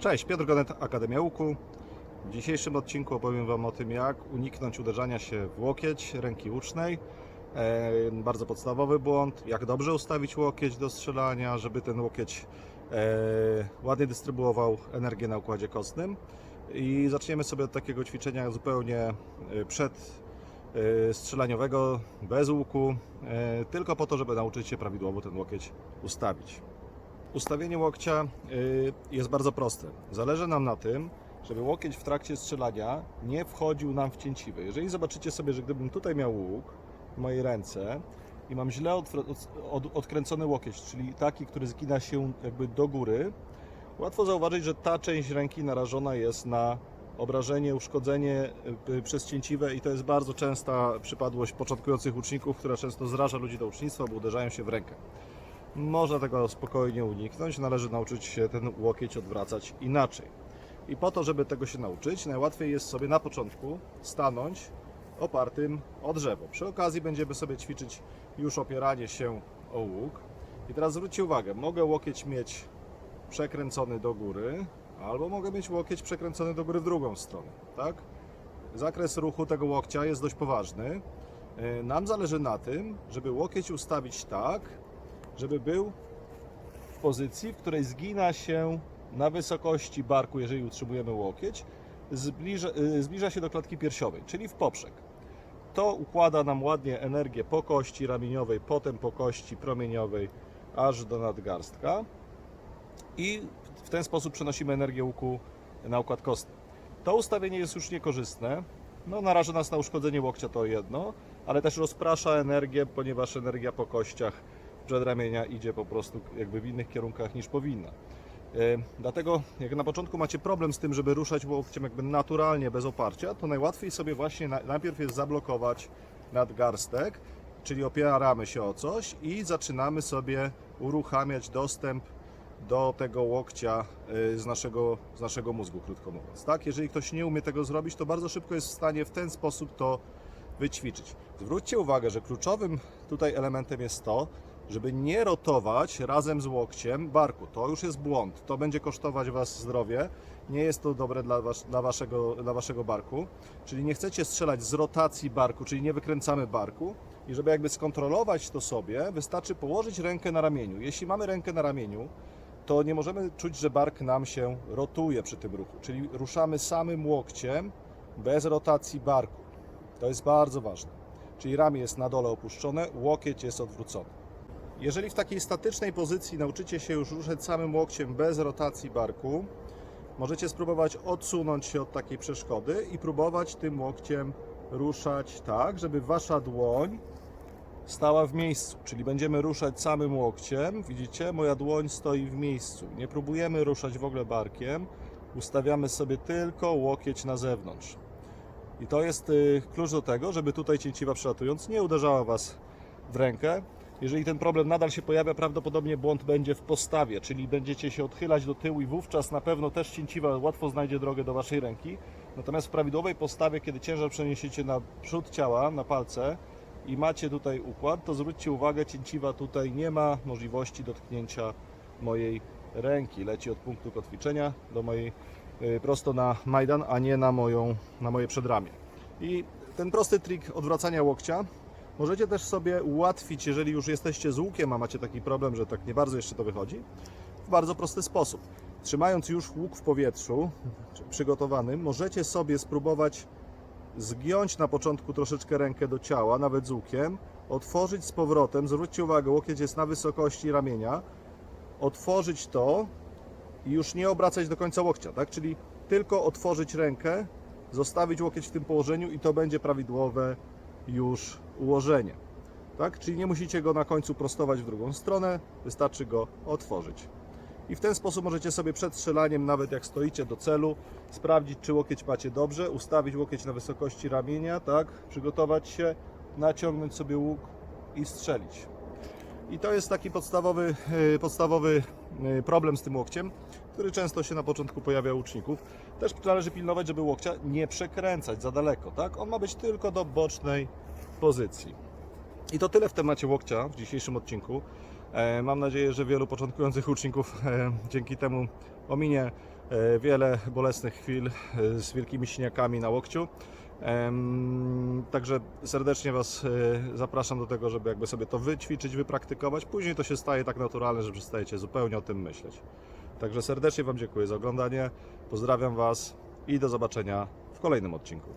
Cześć, Piotr Gonet, Akademia Łuku. W dzisiejszym odcinku opowiem Wam o tym, jak uniknąć uderzania się w łokieć ręki łucznej. E, bardzo podstawowy błąd, jak dobrze ustawić łokieć do strzelania, żeby ten łokieć e, ładnie dystrybuował energię na układzie kostnym. I zaczniemy sobie od takiego ćwiczenia zupełnie e, przed e, strzelaniowego, bez łuku, e, tylko po to, żeby nauczyć się prawidłowo ten łokieć ustawić. Ustawienie łokcia y, jest bardzo proste. Zależy nam na tym, żeby łokieć w trakcie strzelania nie wchodził nam w cięciwe. Jeżeli zobaczycie sobie, że gdybym tutaj miał łuk w mojej ręce i mam źle od, od, odkręcony łokieć, czyli taki, który zgina się jakby do góry, łatwo zauważyć, że ta część ręki narażona jest na obrażenie, uszkodzenie y, przez cięciwe i to jest bardzo częsta przypadłość początkujących łuczników, która często zraża ludzi do łucznictwa, bo uderzają się w rękę. Można tego spokojnie uniknąć. Należy nauczyć się ten łokieć odwracać inaczej. I po to, żeby tego się nauczyć, najłatwiej jest sobie na początku stanąć opartym o drzewo. Przy okazji będziemy sobie ćwiczyć już opieranie się o łuk. I teraz zwróćcie uwagę, mogę łokieć mieć przekręcony do góry, albo mogę mieć łokieć przekręcony do góry w drugą stronę, tak? Zakres ruchu tego łokcia jest dość poważny. Yy, Nam zależy na tym, żeby łokieć ustawić tak, żeby był w pozycji, w której zgina się na wysokości barku, jeżeli utrzymujemy łokieć, zbliża, y, zbliża się do klatki piersiowej, czyli w poprzek. To układa nam ładnie energię po kości ramieniowej, potem po kości promieniowej, aż do nadgarstka i w ten sposób przenosimy energię łuku na układ kostny. To ustawienie jest już niekorzystne, no, naraża nas na uszkodzenie łokcia to jedno, ale też rozprasza energię, ponieważ energia po kościach przedramienia idzie po prostu jakby w innych kierunkach niż powinna. E, Dlatego jak na początku macie problem z tym, żeby ruszać łokciem jakby naturalnie, bez oparcia, to najłatwiej sobie właśnie na- najpierw jest zablokować nadgarstek, czyli opieramy się o coś i zaczynamy sobie uruchamiać dostęp do tego łokcia y, z naszego, z naszego mózgu, krótko mówiąc. Tak? Jeżeli ktoś nie umie tego zrobić, to bardzo szybko jest w stanie w ten sposób to wyćwiczyć. Zwróćcie uwagę, że kluczowym tutaj elementem jest to, żeby nie rotować razem z łokciem barku. To już jest błąd. To będzie kosztować Was zdrowie. Nie jest to dobre dla, was, dla, waszego, dla Waszego barku. Czyli nie chcecie strzelać z rotacji barku, czyli nie wykręcamy barku. I żeby jakby skontrolować to sobie, wystarczy położyć rękę na ramieniu. Jeśli mamy rękę na ramieniu, to nie możemy czuć, że bark nam się rotuje przy tym ruchu. Czyli ruszamy samym łokciem bez rotacji barku. To jest bardzo ważne. Czyli ramię jest na dole opuszczone, łokieć jest odwrócony. Jeżeli w takiej statycznej pozycji nauczycie się już ruszać samym łokciem bez rotacji barku, możecie spróbować odsunąć się od takiej przeszkody i próbować tym łokciem ruszać tak, żeby wasza dłoń stała w miejscu. Czyli będziemy ruszać samym łokciem. Widzicie, moja dłoń stoi w miejscu. Nie próbujemy ruszać w ogóle barkiem. Ustawiamy sobie tylko łokieć na zewnątrz. I to jest y, klucz do tego, żeby tutaj cięciwa przelatując nie uderzała Was w rękę. Jeżeli ten problem nadal się pojawia, prawdopodobnie błąd będzie w postawie, czyli będziecie się odchylać do tyłu i wówczas na pewno też cięciwa łatwo znajdzie drogę do Waszej ręki. Natomiast w prawidłowej postawie, kiedy ciężar przeniesiecie na przód ciała, na palce i macie tutaj układ, to zwróćcie uwagę, cięciwa tutaj nie ma możliwości dotknięcia mojej ręki. Leci od punktu kotwiczenia do mojej y, prosto na Majdan, a nie na, moją, na moje przedramię. I ten prosty trik odwracania łokcia możecie też sobie ułatwić, jeżeli już jesteście z łukiem, a macie taki problem, że tak nie bardzo jeszcze to wychodzi, w bardzo prosty sposób. Trzymając już łuk w powietrzu, czy przygotowanym, możecie sobie spróbować zgiąć na początku troszeczkę rękę do ciała, nawet z łukiem, otworzyć z powrotem, zwróćcie uwagę, łokieć jest na wysokości ramienia, otworzyć to i już nie obracać do końca łokcia, tak? Czyli tylko otworzyć rękę, zostawić łokieć w tym położeniu i to będzie prawidłowe już ułożenie. Tak? Czyli nie musicie go na końcu prostować w drugą stronę, wystarczy go otworzyć. I w ten sposób możecie sobie przed strzelaniem, nawet jak stoicie do celu, sprawdzić, czy łokieć macie dobrze, ustawić łokieć na wysokości ramienia, tak? Przygotować się, naciągnąć sobie łuk i strzelić. I to jest taki podstawowy, yy, podstawowy yy, problem z tym łokciem, który często się na początku pojawia u uczniów. Też należy pilnować, żeby łokcia nie przekręcać za daleko, tak? On ma być tylko do bocznej pozycji. I to tyle w temacie łokcia w dzisiejszym odcinku. E, Mam nadzieję, że wielu początkujących uczniów e, dzięki temu ominie e, wiele bolesnych chwil z wielkimi siniakami na łokciu. Także serdecznie Was zapraszam do tego, żeby jakby sobie to wyćwiczyć, wypraktykować. Później to się staje tak naturalne, że przestajecie zupełnie o tym myśleć. Także serdecznie Wam dziękuję za oglądanie. Pozdrawiam Was i do zobaczenia w kolejnym odcinku.